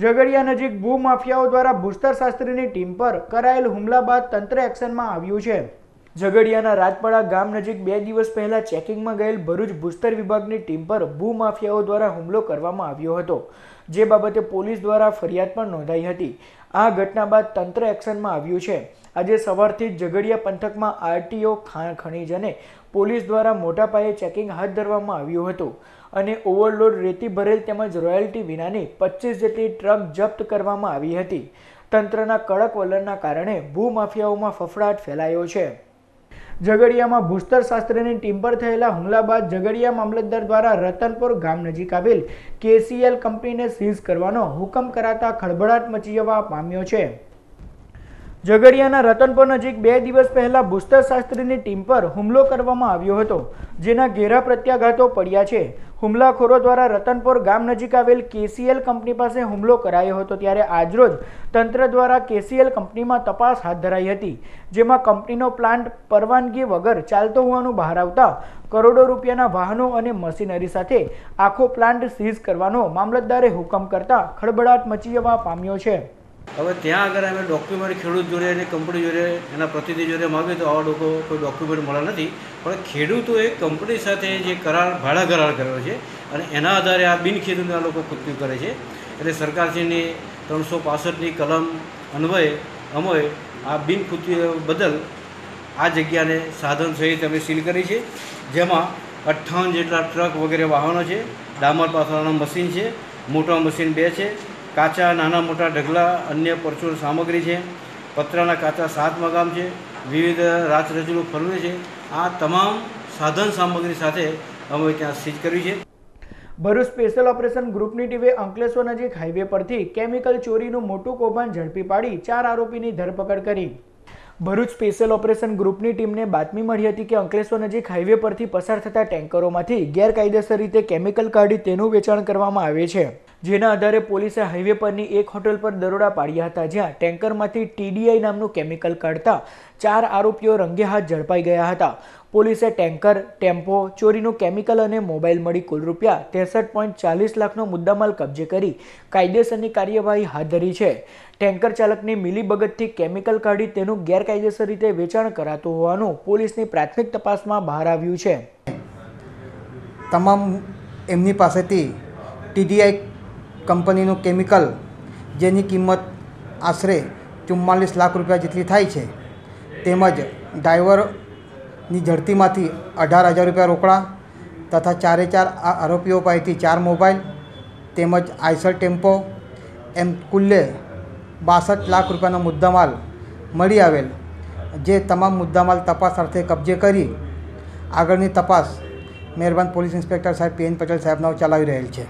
ઝઘડિયા નજીક ભૂમાફિયાઓ દ્વારા ભૂસ્તરશાસ્ત્રીની ટીમ પર કરાયેલ હુમલા બાદ તંત્ર એક્શનમાં આવ્યું છે. ઝઘડિયાના રાજપડા ગામ નજીક બે દિવસ પહેલા ચેકિંગમાં ગયેલ ભરૂચ ભૂસ્તર વિભાગની ટીમ પર ભૂમાફિયાઓ દ્વારા હુમલો કરવામાં આવ્યો હતો, જે બાબતે પોલીસ દ્વારા ફરિયાદ પણ નોંધાઈ હતી. આ ઘટના બાદ તંત્ર એક્શનમાં આવ્યું છે. આજે સવારથી જ ઝઘડિયા પંથકમાં આરટીઓ ખનીજ અને પોલીસ દ્વારા મોટા પાયે ચેકિંગ હાથ ધરવામાં આવ્યું હતું અને ઓવરલોડ રેતી ભરેલ તેમજ રોયલ્ટી વિનાની પચીસ જેટલી ટ્રક જપ્ત કરવામાં આવી હતી. તંત્રના કડક વલણના કારણે ભૂમાફિયાઓમાં ફફડાટ ફેલાયો છે. ઝઘડિયામાં ભૂસ્તર શાસ્ત્રીની ટીમ પર થયેલા હુમલા બાદ ઝઘડિયા મામલતદાર દ્વારા રતનપુર ગામ નજીક આવેલ કેસીએલ કંપનીને સીઝ કરવાનો હુકમ કરાતા ખળભળાટ મચી જવા પામ્યો છે. ઝઘડિયાના રતનપુર નજીક બે દિવસ પહેલા ભૂસ્તર શાસ્ત્રીની ટીમ પર હુમલો કરવામાં આવ્યો હતો, જેના ઘેરા પ્રત્યાઘાતો પડ્યા છે. હુમલાખોરો દ્વારા રતનપુર ગામ નજીક આવેલ કેસીએલ કંપની પાસે હુમલો કરાયો હતો ત્યારે આજરોજ તંત્ર દ્વારા કેસીએલ કંપનીમાં તપાસ હાથ ધરાઈ હતી, જેમાં કંપનીનો પ્લાન્ટ પરવાનગી વગર ચાલતો હોવાનું બહાર આવતા કરોડો રૂપિયાના વાહનો અને મશીનરી સાથે આખો પ્લાન્ટ સીઝ કરવાનો મામલતદારે હુકમ કરતા ખળભળાટ મચી જવા પામ્યો છે. હવે ત્યાં આગળ અમે ડોક્યુમેન્ટ ખેડૂત જોડે અને કંપની જોડે એના પ્રતિનિધિ જોડે માગીએ તો આવા લોકો કોઈ ડોક્યુમેન્ટ મળ્યા નથી. પણ ખેડૂતોએ કંપની સાથે જે કરાર, ભાડા કરાર કર્યો છે અને એના આધારે આ બિનખેડૂતના લોકો કૃત્યુ કરે છે. એટલે સરકારશ્રીની ત્રણસો પાસઠની કલમ અન્વયે, અમોએ આ બિનકૃત્ય બદલ આ જગ્યાને સાધન સહિત અમે સીલ કરી છે. જેમાં અઠ્ઠાવન જેટલા ટ્રક વગેરે વાહનો છે, ડામર પાથરવાનું મશીન છે, મોટા મશીન બે છે કાચા, નાના, મોટા ઢગલા, અન્ય પરચુર સામગ્રી છે. પતરાના કાચા સાત મગામ છે. વિવિધ રાત રજૂનું ફરવે છે. આ તમામ સાધન સામગ્રી સાથે અમે ત્યાં સીઝ કર્યું છે. ભરૂચ સ્પેશિયલ ઓપરેશન ગ્રુપની ટીમે અંકલેશ્વર નજીક હાઈવે પરથી કેમિકલ ચોરીનું મોટું કૌભાંડ ઝડપી પાડી ચાર આરોપીની ધરપકડ કરી. ભરૂચ સ્પેશિયલ ઓપરેશન ગ્રુપની ટીમને બાતમી મળી હતી કે અંકલેશ્વર નજીક હાઈવે પરથી પસાર થતા ટેન્કરોમાંથી ગેરકાયદેસર રીતે કેમિકલ કાઢી તેનું વેચાણ કરવામાં આવે છે. જેના આધારે પોલીસે હાઈવે પરની એક હોટલ પર દરોડા પાડ્યા હતા, જ્યાં ટેન્કરમાંથી ટીડીઆઈ નામનું કેમિકલ કાઢતા ચાર આરોપીઓ રંગે હાથ ઝડપાઈ ગયા હતા. પોલીસે ટેન્કર, ટેમ્પો, ચોરીનું કેમિકલ અને મોબાઈલ મળી કુલ રૂપિયા ત્રેસઠ પોઈન્ટ ચાલીસ લાખનો મુદ્દામાલ કબજે કરી કાયદેસરની કાર્યવાહી હાથ ધરી છે. ટેન્કર ચાલકની મિલીભગતથી કેમિકલ કાઢી તેનું ગેરકાયદેસર રીતે વેચાણ કરાતું હોવાનું પોલીસની પ્રાથમિક તપાસમાં બહાર આવ્યું છે. તમામ એમની પાસેથી ટીડીઆઈ કંપનીનું કેમિકલ, જેની કિંમત આશરે ચુમ્માલીસ લાખ રૂપિયા જેટલી થાય છે. તેમજ ડ્રાઈવરની ઝડતીમાંથી અઢાર હજાર રૂપિયા રોકડા તથા ચારે ચાર આરોપીઓ પાસેથી ચાર મોબાઈલ, તેમજ આઈસર ટેમ્પો એમ કુલ્લે બાસઠ લાખ રૂપિયાનો મુદ્દામાલ મળી આવેલ, જે તમામ મુદ્દામાલ તપાસ અર્થે કબજે કરી આગળની તપાસ મહેરબાન પોલીસ ઇન્સ્પેક્ટર સાહેબ પી એન પટેલ સાહેબનાઓ ચલાવી રહેલ છે.